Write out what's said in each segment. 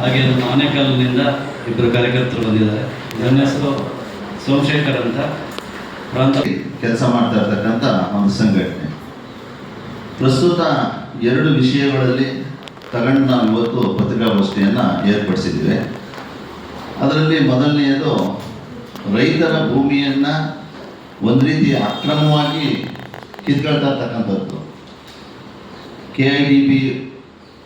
ಹಾಗೆ ನಮ್ಮ ಆನೆಕಲ್ಲಿನಿಂದ ಇಬ್ಬರು ಕಾರ್ಯಕರ್ತರು ಬಂದಿದ್ದಾರೆ. ನನ್ನ ಹೆಸರು ಸೋಮಶೇಖರ್ ಅಂತ. ಪ್ರಾಂತ ಕೆಲಸ ಮಾಡ್ತಾ ಇರ್ತಕ್ಕಂಥ ಒಂದು ಸಂಘಟನೆ. ಪ್ರಸ್ತುತ ಎರಡು ವಿಷಯಗಳಲ್ಲಿ ತಗೊಂಡು ನಾವು ಇವತ್ತು ಪತ್ರಿಕಾಗೋಷ್ಠಿಯನ್ನು ಏರ್ಪಡಿಸಿದ್ದೇವೆ. ಅದರಲ್ಲಿ ಮೊದಲನೆಯದು, ರೈತರ ಭೂಮಿಯನ್ನು ಒಂದು ರೀತಿ ಅಕ್ರಮವಾಗಿ ಕಿತ್ಕೊಳ್ತಾ ಇರ್ತಕ್ಕಂಥದ್ದು. ಕೆ ಐ ಡಿ ಬಿ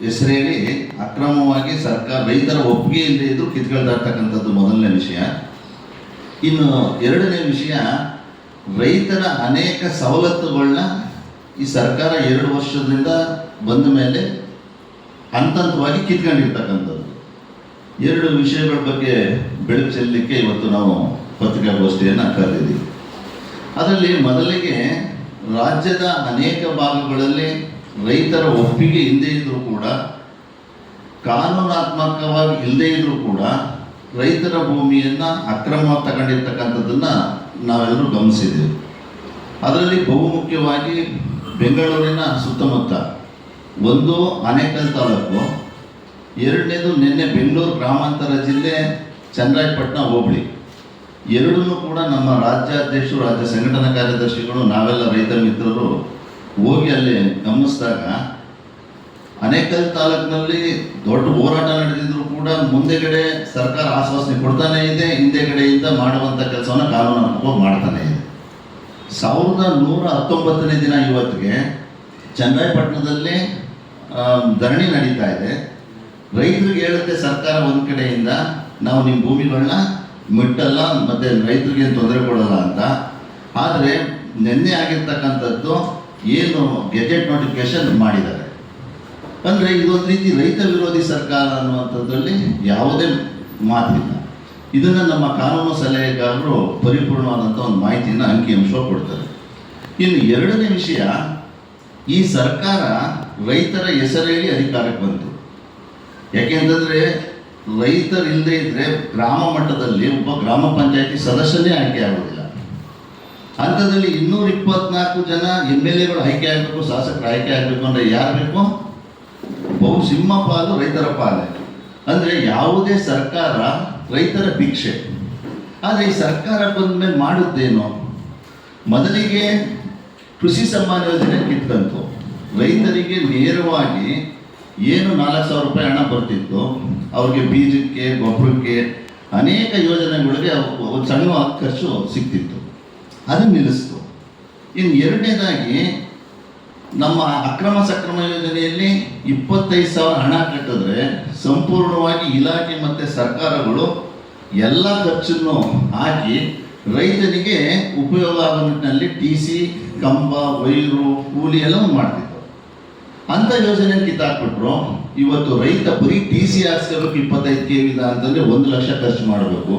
ಹೆಸರೇಳಿ ಅಕ್ರಮವಾಗಿ ಸರ್ಕಾರ ರೈತರ ಒಪ್ಪಿಗೆ ಇಲ್ಲದೆ ಇದ್ದರೂ ಕಿತ್ಕೊಳ್ತಾ ಇರ್ತಕ್ಕಂಥದ್ದು ಮೊದಲನೇ ವಿಷಯ. ಇನ್ನು ಎರಡನೇ ವಿಷಯ, ರೈತರ ಅನೇಕ ಸವಲತ್ತುಗಳನ್ನ ಈ ಸರ್ಕಾರ ಎರಡು ವರ್ಷದಿಂದ ಬಂದ ಮೇಲೆ ಹಂತ ಹಂತವಾಗಿ ಕಿತ್ಕೊಂಡಿರ್ತಕ್ಕಂಥದ್ದು. ಎರಡು ವಿಷಯಗಳ ಬಗ್ಗೆ ಬೆಳಕು ಚೆಲ್ಲಲಿಕ್ಕೆ ಇವತ್ತು ನಾವು ಪತ್ರಿಕಾಗೋಷ್ಠಿಯನ್ನು ಕರೆದಿದ್ದೀವಿ. ಅದರಲ್ಲಿ ಮೊದಲಿಗೆ ರಾಜ್ಯದ ಅನೇಕ ಭಾಗಗಳಲ್ಲಿ ರೈತರ ಒಪ್ಪಿಗೆ ಇಲ್ಲದೇ ಇದ್ದರೂ ಕೂಡ, ಕಾನೂನಾತ್ಮಕವಾಗಿ ಇಲ್ಲದೇ ಇದ್ದರೂ ಕೂಡ ರೈತರ ಭೂಮಿಯನ್ನು ಅಕ್ರಮ ತಗೊಂಡಿರ್ತಕ್ಕಂಥದ್ದನ್ನು ನಾವೆಲ್ಲರೂ ಗಮನಿಸಿದ್ದೇವೆ. ಅದರಲ್ಲಿ ಬಹುಮುಖ್ಯವಾಗಿ ಬೆಂಗಳೂರಿನ ಸುತ್ತಮುತ್ತ ಒಂದು ಆನೇಕಲ್ ತಾಲೂಕು, ಎರಡನೇದು ನಿನ್ನೆ ಬೆಂಗಳೂರು ಗ್ರಾಮಾಂತರ ಜಿಲ್ಲೆ ಚನ್ನರಾಯಪಟ್ಟಣ ಹೋಬಳಿ. ಎರಡನ್ನೂ ಕೂಡ ನಮ್ಮ ರಾಜ್ಯಾಧ್ಯಕ್ಷರು, ರಾಜ್ಯ ಸಂಘಟನಾ ಕಾರ್ಯದರ್ಶಿಗಳು, ನಾವೆಲ್ಲ ರೈತ ಮಿತ್ರರು ಹೋಗಿ ಅಲ್ಲಿ ಗಮನಿಸಿದಾಗ ಅನೇಕಲ್ ತಾಲೂಕಿನಲ್ಲಿ ದೊಡ್ಡ ಹೋರಾಟ ನಡೆದಿದ್ರು ಕೂಡ ಮುಂದೆಗಡೆ ಸರ್ಕಾರ ಆಶ್ವಾಸನೆ ಕೊಡ್ತಾನೆ ಇದೆ ಹಿಂದೆಗಡೆಯಿಂದ ಮಾಡುವಂಥ ಕೆಲಸವನ್ನು ಕಾನೂನಾತ್ಮಕವಾಗಿ ಮಾಡ್ತಾನೆ ಇದೆ. ಸಾವಿರದ ನೂರ ಹತ್ತೊಂಬತ್ತನೇ ದಿನ ಇವತ್ತಿಗೆ ಚನ್ನರಾಯಪಟ್ಟಣದಲ್ಲಿ ಆ, ಧರಣಿ ನಡೀತಾ ಇದೆ. ರೈತರಿಗೆ ಹೇಳುತ್ತೆ ಸರ್ಕಾರ ಒಂದು ಕಡೆಯಿಂದ ನಾವು ನಿಮ್ಮ ಭೂಮಿಗಳನ್ನ ಮಿಟ್ಟಲ್ಲ ಮತ್ತು ರೈತರಿಗೆ ತೊಂದರೆ ಕೊಡಲ್ಲ ಅಂತ. ಆದರೆ ನಿನ್ನೆ ಆಗಿರ್ತಕ್ಕಂಥದ್ದು ಏನು ಗೆಜೆಟ್ ನೋಟಿಫಿಕೇಶನ್ ಮಾಡಿದ್ದಾರೆ. ಅಂದರೆ ಇದೊಂದು ರೀತಿ ರೈತ ವಿರೋಧಿ ಸರ್ಕಾರ ಅನ್ನುವಂಥದ್ರಲ್ಲಿ ಯಾವುದೇ ಮಾತಿಲ್ಲ. ಇದನ್ನು ನಮ್ಮ ಕಾನೂನು ಸಲಹೆಗಾರರು ಪರಿಪೂರ್ಣವಾದಂಥ ಒಂದು ಮಾಹಿತಿಯನ್ನು ಅಂಕಿಅಂಶ ಕೊಡ್ತಾರೆ. ಇನ್ನು ಎರಡನೇ ವಿಷಯ, ಈ ಸರ್ಕಾರ ರೈತರ ಹೆಸರೇಳಿ ಅಧಿಕಾರಕ್ಕೆ ಬಂತು. ಯಾಕೆಂತಂದರೆ ರೈತರಿಲ್ಲದೆ ಇದ್ದರೆ ಗ್ರಾಮ ಮಟ್ಟದಲ್ಲಿ ಒಬ್ಬ ಗ್ರಾಮ ಪಂಚಾಯತಿ ಸದಸ್ಯನೇ ಆಯ್ಕೆ ಆಗೋದಿಲ್ಲ. ಅಂಥದ್ರಲ್ಲಿ ಇನ್ನೂರ ಇಪ್ಪತ್ನಾಲ್ಕು ಜನ ಎಂ ಎಲ್ ಎಗಳು ಆಯ್ಕೆ ಆಗಬೇಕು, ಶಾಸಕರು ಆಯ್ಕೆ ಆಗಬೇಕು ಅಂದರೆ ಯಾರು ಬೇಕು? ಬಹು ಸಿಂಹ ಪಾಲು ರೈತರ ಪಾಲೆ. ಅಂದರೆ ಯಾವುದೇ ಸರ್ಕಾರ ರೈತರ ಭಿಕ್ಷೆ. ಆದರೆ ಈ ಸರ್ಕಾರ ಬಂದ ಮೇಲೆ ಮಾಡುತ್ತೇನೋ? ಮೊದಲಿಗೆ ಕೃಷಿ ಸಮ್ಮಾನ ಯೋಜನೆ ಕಿತ್ತಂತು. ರೈತರಿಗೆ ನೇರವಾಗಿ ಏನು ನಾಲ್ಕು ಸಾವಿರ ರೂಪಾಯಿ ಹಣ ಬರ್ತಿತ್ತು, ಅವ್ರಿಗೆ ಬೀಜಕ್ಕೆ, ಗೊಬ್ಬರಕ್ಕೆ ಅನೇಕ ಯೋಜನೆಗಳಿಗೆ ಒಂದು ಸಣ್ಣ ಖರ್ಚು ಸಿಗ್ತಿತ್ತು. ಅದನ್ನು ನಿಲ್ಲಿಸ್ತು. ಇನ್ನು ಎರಡನೇದಾಗಿ ನಮ್ಮ ಅಕ್ರಮ ಸಕ್ರಮ ಯೋಜನೆಯಲ್ಲಿ ಇಪ್ಪತ್ತೈದು ಸಾವಿರ ಹಣ ಕಟ್ಟಿದ್ರೆ ಸಂಪೂರ್ಣವಾಗಿ ಇಲಾಖೆ ಮತ್ತು ಸರ್ಕಾರಗಳು ಎಲ್ಲ ಖರ್ಚನ್ನು ಹಾಕಿ ರೈತರಿಗೆ ಉಪಯೋಗ ಆಗೋ ನಿಟ್ಟಿನಲ್ಲಿ ಟಿ ಸಿ ಕಂಬ ವೈರು ಕೂಲಿ ಎಲ್ಲವೂ ಮಾಡ್ತಿತ್ತು ಅಂಥ ಯೋಜನೆ ಕಿತ್ತಾಕ್ಬಿಟ್ರು. ಇವತ್ತು ರೈತ ಬರೀ ಟಿ ಸಿ ಹಾಕ್ಸ್ಕೋಬೇಕು ಇಪ್ಪತ್ತೈದು ಕೆ ವಿದ ಅಂತಂದರೆ ಒಂದು ಲಕ್ಷ ಖರ್ಚು ಮಾಡಬೇಕು.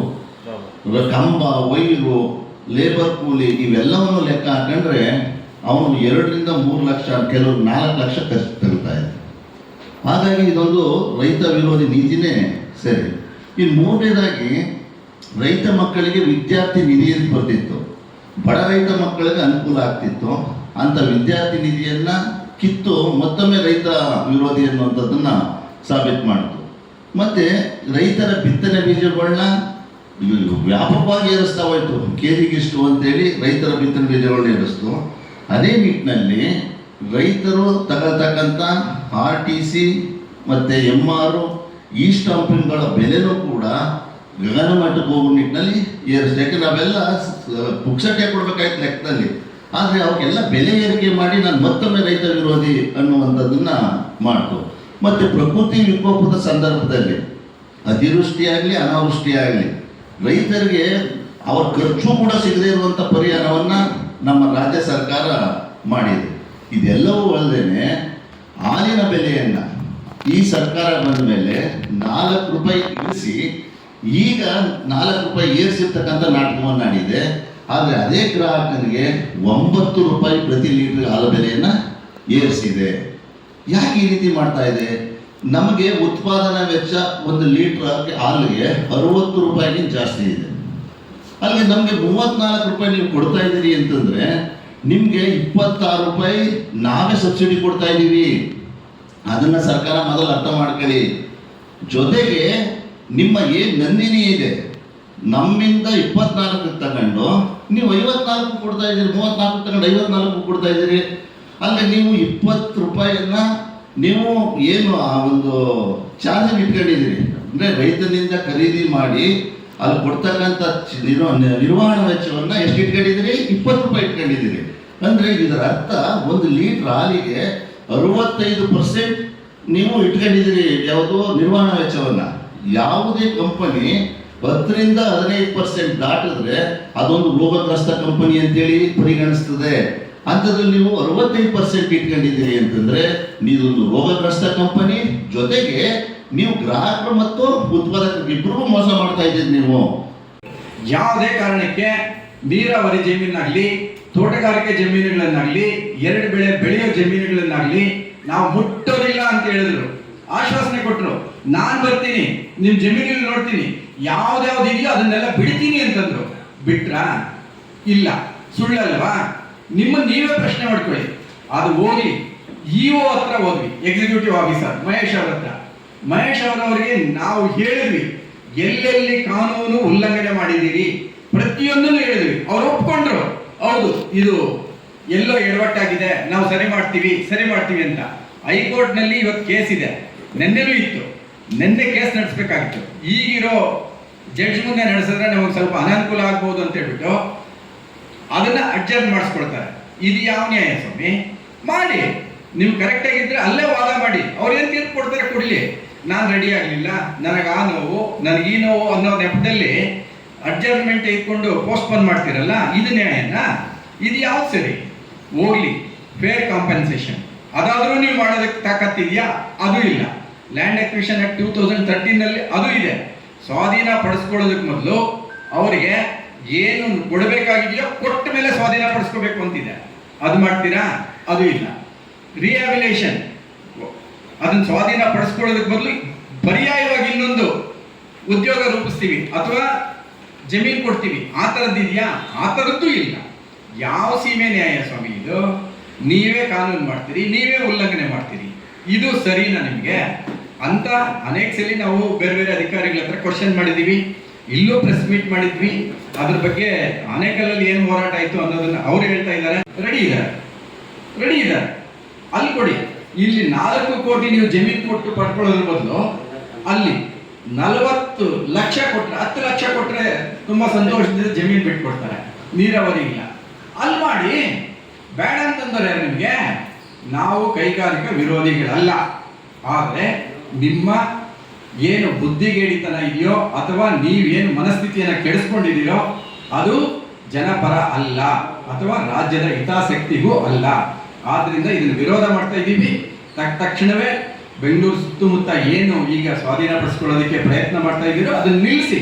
ಕಂಬ ವೈರು ಲೇಬರ್ ಕೂಲಿ ಇವೆಲ್ಲವನ್ನು ಲೆಕ್ಕ ಹಾಕೊಂಡ್ರೆ ಅವನು ಎರಡರಿಂದ ಮೂರು ಲಕ್ಷ, ಕೆಲವರು ನಾಲ್ಕು ಲಕ್ಷ ಖರ್ಚು ತರುತ್ತಾ ಇದೆ ಹಾಗಾಗಿ ಇದೊಂದು ರೈತ ವಿರೋಧಿ ನೀತಿನೇ ಸರಿ. ಇನ್ನು ಮೂರನೇದಾಗಿ, ರೈತ ಮಕ್ಕಳಿಗೆ ವಿದ್ಯಾರ್ಥಿ ನಿಧಿ ಅಂತ ಬರ್ತಿತ್ತು. ಬಡ ರೈತ ಮಕ್ಕಳಿಗೆ ಅನುಕೂಲ ಆಗ್ತಿತ್ತು. ಅಂತ ವಿದ್ಯಾರ್ಥಿ ನಿಧಿಯನ್ನು ಕಿತ್ತು ಮತ್ತೊಮ್ಮೆ ರೈತ ವಿರೋಧಿ ಅನ್ನುವಂಥದ್ದನ್ನು ಸಾಬೀತು ಮಾಡಿತು ಮತ್ತೆ ರೈತರ ಬಿತ್ತನೆ ಬೀಜಗಳನ್ನ ವ್ಯಾಪಕವಾಗಿ ಏರಿಸ್ತಾ ಹೋಯ್ತು. ಅಂತ ಅಂತೇಳಿ ರೈತರ ಬಿತ್ತನೆ ಬೀಜಗಳನ್ನ ಏರಿಸ್ತು. ಅದೇ ನಿಟ್ಟಿನಲ್ಲಿ ರೈತರು ತಗೊಳ್ತಕ್ಕಂಥ ಆರ್ ಟಿ ಸಿ ಮತ್ತು ಎಂ ಆರು ಈ ಸ್ಟಾಂಪಿಂಗ್ಗಳ ಬೆಲೆನೂ ಕೂಡ ಗಗನ ಮಟ್ಟಕ್ಕೆ ಹೋಗೋ ನಿಟ್ಟಿನಲ್ಲಿ ಏರಿಸ್ತು. ಯಾಕೆ ನಾವೆಲ್ಲ ಪುಕ್ಸಟ್ಟೆ ಕೊಡ್ಬೇಕಾಯ್ತು ಲೆಕ್ಕದಲ್ಲಿ. ಆದರೆ ಅವಕ್ಕೆಲ್ಲ ಬೆಲೆ ಏರಿಕೆ ಮಾಡಿ ನಾನು ಮತ್ತೊಮ್ಮೆ ರೈತ ವಿರೋಧಿ ಅನ್ನುವಂಥದ್ದನ್ನ ಮಾಡ್ತು. ಮತ್ತು ಪ್ರಕೃತಿ ವಿಕೋಪದ ಸಂದರ್ಭದಲ್ಲಿ ಅತಿವೃಷ್ಟಿಯಾಗಲಿ, ಅನಾವೃಷ್ಟಿಯಾಗಲಿ ರೈತರಿಗೆ ಅವರ ಖರ್ಚು ಕೂಡ ಸಿಗದೇ ಇರುವಂಥ ಪರಿಹಾರವನ್ನು ನಮ್ಮ ರಾಜ್ಯ ಸರ್ಕಾರ ಮಾಡಿದೆ. ಇದೆಲ್ಲವೂ ಅಲ್ಲದೆ ಹಾಲಿನ ಬೆಲೆಯನ್ನು ಈ ಸರ್ಕಾರ ಬಂದ ಮೇಲೆ ನಾಲ್ಕು ರೂಪಾಯಿ ಇಳಿಸಿ ಈಗ ನಾಲ್ಕು ರೂಪಾಯಿ ಏರಿಸಿರ್ತಕ್ಕಂಥ ನಾಟಕವನ್ನು ಆಡಿದೆ. ಆದರೆ ಅದೇ ಗ್ರಾಹಕನಿಗೆ ಒಂಬತ್ತು ರೂಪಾಯಿ ಪ್ರತಿ ಲೀಟರ್ ಹಾಲು ಬೆಲೆಯನ್ನು ಏರಿಸಿದೆ. ಯಾಕೆ ಈ ರೀತಿ ಮಾಡ್ತಾ ಇದೆ? ನಮಗೆ ಉತ್ಪಾದನಾ ವೆಚ್ಚ ಒಂದು ಲೀಟರ್ ಹಾಲಿಗೆ ಅರವತ್ತು ರೂಪಾಯಿಗಿಂತ ಜಾಸ್ತಿ ಇದೆ. ಅಲ್ಲಿ ನಮಗೆ ಮೂವತ್ನಾಲ್ಕು ರೂಪಾಯಿ ನೀವು ಕೊಡ್ತಾ ಇದ್ದೀರಿ ಅಂತಂದ್ರೆ ನಿಮಗೆ ಇಪ್ಪತ್ತಾರು ರೂಪಾಯಿ ನಾವೇ ಸಬ್ಸಿಡಿ ಕೊಡ್ತಾ ಇದ್ದೀವಿ. ಅದನ್ನ ಸರ್ಕಾರ ಮೊದಲು ಅರ್ಥ ಮಾಡ್ಕೊಳ್ಳಿ. ಜೊತೆಗೆ ನಿಮ್ಮ ಏನು ನಂದಿನಿ ಇದೆ, ನಮ್ಮಿಂದ ಇಪ್ಪತ್ನಾಲ್ಕು ತಗೊಂಡು ನೀವು ಐವತ್ನಾಲ್ಕು ಕೊಡ್ತಾ ಇದ್ದೀರಿ, ಮೂವತ್ನಾಲ್ಕು ತಗೊಂಡು ಐವತ್ನಾಲ್ಕು ಕೊಡ್ತಾ ಇದ್ದೀರಿ. ಅಲ್ಲಿ ನೀವು ಇಪ್ಪತ್ತು ರೂಪಾಯಿಯನ್ನ ನೀವು ಏನು ಆ ಒಂದು ಚಾರ್ಜ್ ಇಟ್ಕೊಂಡಿದ್ದೀರಿ? ಅಂದರೆ ರೈತನಿಂದ ಖರೀದಿ ಮಾಡಿ ಅಲ್ಲಿ ಕೊಡ್ತಕ್ಕಂಥ ನಿರ್ವಹಣಾ ವೆಚ್ಚವನ್ನು ಎಷ್ಟು ಇಟ್ಕೊಂಡಿದ್ದೀರಿ? ಇಪ್ಪತ್ತು ರೂಪಾಯಿ ಇಟ್ಕೊಂಡಿದ್ದೀರಿ. ಅಂದರೆ ಇದರ ಅರ್ಥ ಒಂದು ಲೀಟ್ರ್ ಹಾಲಿಗೆ ಅರವತ್ತೈದು ಪರ್ಸೆಂಟ್ ನೀವು ಇಟ್ಕೊಂಡಿದ್ದೀರಿ ಯಾವುದು ನಿರ್ವಹಣಾ ವೆಚ್ಚವನ್ನು. ಯಾವುದೇ ಕಂಪನಿ ಹತ್ತರಿಂದ ಹದಿನೈದು ಪರ್ಸೆಂಟ್ ದಾಟಿದ್ರೆ ಅದೊಂದು ರೋಗಗ್ರಸ್ತ ಕಂಪನಿ ಅಂತೇಳಿ ಪರಿಗಣಿಸ್ತದೆ. ಅಂಥದ್ರಲ್ಲಿ ನೀವು ಅರವತ್ತೈದು ಪರ್ಸೆಂಟ್ ಇಟ್ಕೊಂಡಿದ್ದೀರಿ ಅಂತಂದ್ರೆ ನೀವೊಂದು ರೋಗಗ್ರಸ್ತ ಕಂಪನಿ ಜೊತೆಗೆ ನೀವು ಗ್ರಾಹಕರು ಮತ್ತು ಉತ್ಪಾದಕರು ಇಬ್ಬರಿಗೂ ಮೋಸ ಮಾಡ್ತಾ ಇದ್ದೀರಿ ನೀವು. ಯಾವುದೇ ಕಾರಣಕ್ಕೆ ನೀರಾವರಿ ಜಮೀನಾಗ್ಲಿ ತೋಟಗಾರಿಕೆ ಜಮೀನುಗಳನ್ನಾಗ್ಲಿ, ಎರಡು ಬೆಳೆ ಬೆಳೆಯೋ ಜಮೀನುಗಳನ್ನಾಗ್ಲಿ ನಾವು ಮುಟ್ಟೋದಿಲ್ಲ ಅಂತ ಹೇಳಿದ್ರು. ಆಶ್ವಾಸನೆ ಕೊಟ್ಟರು ನಾನು ಬರ್ತೀನಿ ನಿಮ್ಮ ಜಮೀನಲ್ಲಿ ನೋಡ್ತೀನಿ. ಯಾವ್ದ್ಯಾವ್ದು ಇದೆಯೋ ಅದನ್ನೆಲ್ಲ ಬಿಡ್ತೀನಿ ಅಂತಂದ್ರು. ಬಿಟ್ರಾ? ಇಲ್ಲ. ಸುಳ್ಳಲ್ವಾ? ನಿಮ್ಮ ನೀವೇ ಪ್ರಶ್ನೆ ಮಾಡ್ಕೊಳ್ಳಿ. ಅದು ಹೋಗಿ ಇಒ ಹತ್ರ ಹೋದ್ವಿ ಎಕ್ಸಿಕ್ಯೂಟಿವ್ ಆಫೀಸರ್ ಮಹೇಶ್ ಅವ್ರ ಹತ್ರ. ಮಹೇಶ್ ಅವರವರಿಗೆ ನಾವು ಹೇಳಿದ್ವಿ, ಎಲ್ಲೆಲ್ಲಿ ಕಾನೂನು ಉಲ್ಲಂಘನೆ ಮಾಡಿದ್ದೀರಿ, ಪ್ರತಿಯೊಂದನ್ನು ಹೇಳಿದ್ವಿ. ಅವ್ರು ಒಪ್ಕೊಂಡ್ರು, ಹೌದು, ಇದು ಎಲ್ಲೋ ಎಡವಟ್ಟಾಗಿದೆ, ನಾವು ಸರಿ ಮಾಡ್ತೀವಿ ಸರಿ ಮಾಡ್ತೀವಿ ಅಂತ. ಹೈಕೋರ್ಟ್ನಲ್ಲಿ ಇವತ್ತು ಕೇಸ್ ಇದೆ. ನಿನ್ನೆನೂ ಇತ್ತು. ನೆನ್ನೆ ಕೇಸ್ ನಡೆಸಬೇಕಾಗಿತ್ತು. ಈಗಿರೋ ಜಡ್ಜ್ ಮುಂದೆ ನಡೆಸಿದ್ರೆ ನಮಗೆ ಸ್ವಲ್ಪ ಅನಾನುಕೂಲ ಆಗ್ಬೋದು ಅಂತ ಹೇಳ್ಬಿಟ್ಟು ಅದನ್ನ ಅಡ್ಜಸ್ಟ್ ಮಾಡಿಸ್ಕೊಳ್ತಾರೆ. ಇದು ಯಾವ ನ್ಯಾಯ ಸ್ವಾಮಿ? ಮಾಡಿ. ನೀವು ಕರೆಕ್ಟ್ ಆಗಿದ್ರೆ ಅಲ್ಲೇ ವಾದ ಮಾಡಿ. ಅವ್ರು ಏನ್ ತೀರ್ಪು ಕೊಡ್ತಾರೆ ಕೊಡಲಿ. ನಾನು ರೆಡಿ ಆಗಲಿಲ್ಲ. ನನಗೆ ಆ ನೋವು, ನನಗೆ ಈ ನೋವು ಅನ್ನೋ ನೆಪದಲ್ಲಿ ಅಡ್ಜಸ್ಟ್ಮೆಂಟ್ ಇಟ್ಕೊಂಡು ಪೋಸ್ಟ್ಪೋನ್ ಮಾಡ್ತೀರಲ್ಲ, ಇದು ನ್ಯಾಯನ? ಇದು ಯಾವ್ದು ಸರಿ? ಹೋಗ್ಲಿ ಫೇರ್ ಕಾಂಪೆನ್ಸೇಷನ್ ಅದಾದರೂ ನೀವು ಮಾಡೋದಕ್ಕೆ ತಾಕತ್ತಿದೆಯಾ? ಅದು ಇಲ್ಲ. Land acquisition act two thousand ತರ್ಟೀನಲ್ಲಿ ಅದು ಇದೆ. ಸ್ವಾಧೀನ ಪಡಿಸ್ಕೊಳ್ಳೋದಕ್ಕೆ ಮೊದಲು ಅವರಿಗೆ ಏನು ಕೊಡಬೇಕಾಗಿದೆಯೋ ಕೊಟ್ಟ ಮೇಲೆ ಸ್ವಾಧೀನ ಪಡಿಸ್ಕೋಬೇಕು ಅಂತಿದೆ. ಅದು ಮಾಡ್ತೀರಾ? ಅದು ಇಲ್ಲ. ರಿಹಾಬಿಲೇಷನ್ ಅದನ್ನ ಸ್ವಾಧೀನ ಪಡಿಸ್ಕೊಳ್ಳೋದಕ್ಕೆ ಬದಲು ಪರ್ಯಾಯವಾಗಿ ಇನ್ನೊಂದು ಉದ್ಯೋಗ ರೂಪಿಸ್ತೀವಿ ಅಥವಾ ಜಮೀನು ಕೊಡ್ತೀವಿ. ಆ ಥರದ್ದು ಇದೆಯಾ? ಆ ಥರದ್ದು ಇಲ್ಲ. ಯಾವ ಸೀಮೆ ನ್ಯಾಯ ಸ್ವಾಮಿ ಇದು? ನೀವೇ ಕಾನೂನು ಮಾಡ್ತೀರಿ, ನೀವೇ ಉಲ್ಲಂಘನೆ ಮಾಡ್ತೀರಿ. ಇದು ಸರಿನಾ ನಿಮಗೆ? ಅಂತ ಅನೇಕ ಸಲ ನಾವು ಬೇರೆ ಬೇರೆ ಅಧಿಕಾರಿಗಳ ಹತ್ರ ಕ್ವಶನ್ ಮಾಡಿದ್ದೀವಿ ಇಲ್ಲೂ ಪ್ರೆಸ್ ಮೀಟ್ ಮಾಡಿದ್ವಿ. ಅದ್ರ ಬಗ್ಗೆ ಆನೇಕಲ್ಲಲ್ಲಿ ಏನು ಹೋರಾಟ ಆಯಿತು ಅನ್ನೋದನ್ನ ಅವ್ರು ಹೇಳ್ತಾ ಇದ್ದಾರೆ. ರೆಡಿ ಇದ್ದಾರೆ. ರೆಡಿ ಇದ್ದಾರೆ. ಅಲ್ಲಿ ಕೊಡಿ. ಇಲ್ಲಿ ನಾಲ್ಕು ಕೋಟಿ ನೀವು ಜಮೀನು ಕೊಟ್ಟು ಪಡ್ಕೊಳ್ಳೋದ್ರ ಬದಲು ಅಲ್ಲಿ ನಲವತ್ತು ಲಕ್ಷ ಕೊಟ್ಟರೆ ಹತ್ತು ಲಕ್ಷ ಕೊಟ್ಟರೆ ತುಂಬಾ ಸಂತೋಷದಿಂದ ಜಮೀನು ಬಿಟ್ಕೊಡ್ತಾರೆ. ನೀರಾವರಿ ಇಲ್ಲ. ಅಲ್ಲಿ ಮಾಡಿ. ಬೇಡ ಅಂತಂದ್ರೆ ನಿಮಗೆ? ನಾವು ಕೈಗಾರಿಕಾ ವಿರೋಧಿಗಳಲ್ಲ. ಆದರೆ ನಿಮ್ಮ ಏನು ಬುದ್ಧಿಗೇಡಿತನ ಇದೆಯೋ ಅಥವಾ ನೀವೇನು ಮನಸ್ಥಿತಿಯನ್ನು ಕೆಡಿಸ್ಕೊಂಡಿದ್ದೀರೋ ಅದು ಜನಪರ ಅಲ್ಲ ಅಥವಾ ರಾಜ್ಯದ ಹಿತಾಸಕ್ತಿಗೂ ಅಲ್ಲ. ಆದ್ದರಿಂದ ಇದನ್ನು ವಿರೋಧ ಮಾಡ್ತಾ ಇದ್ದೀವಿ. ತಕ್ ತಕ್ಷಣವೇ ಬೆಂಗಳೂರು ಸುತ್ತಮುತ್ತ ಏನು ಈಗ ಸ್ವಾಧೀನಪಡಿಸ್ಕೊಳ್ಳೋದಕ್ಕೆ ಪ್ರಯತ್ನ ಮಾಡ್ತಾ ಇದ್ದೀರೋ ಅದನ್ನು ನಿಲ್ಲಿಸಿ.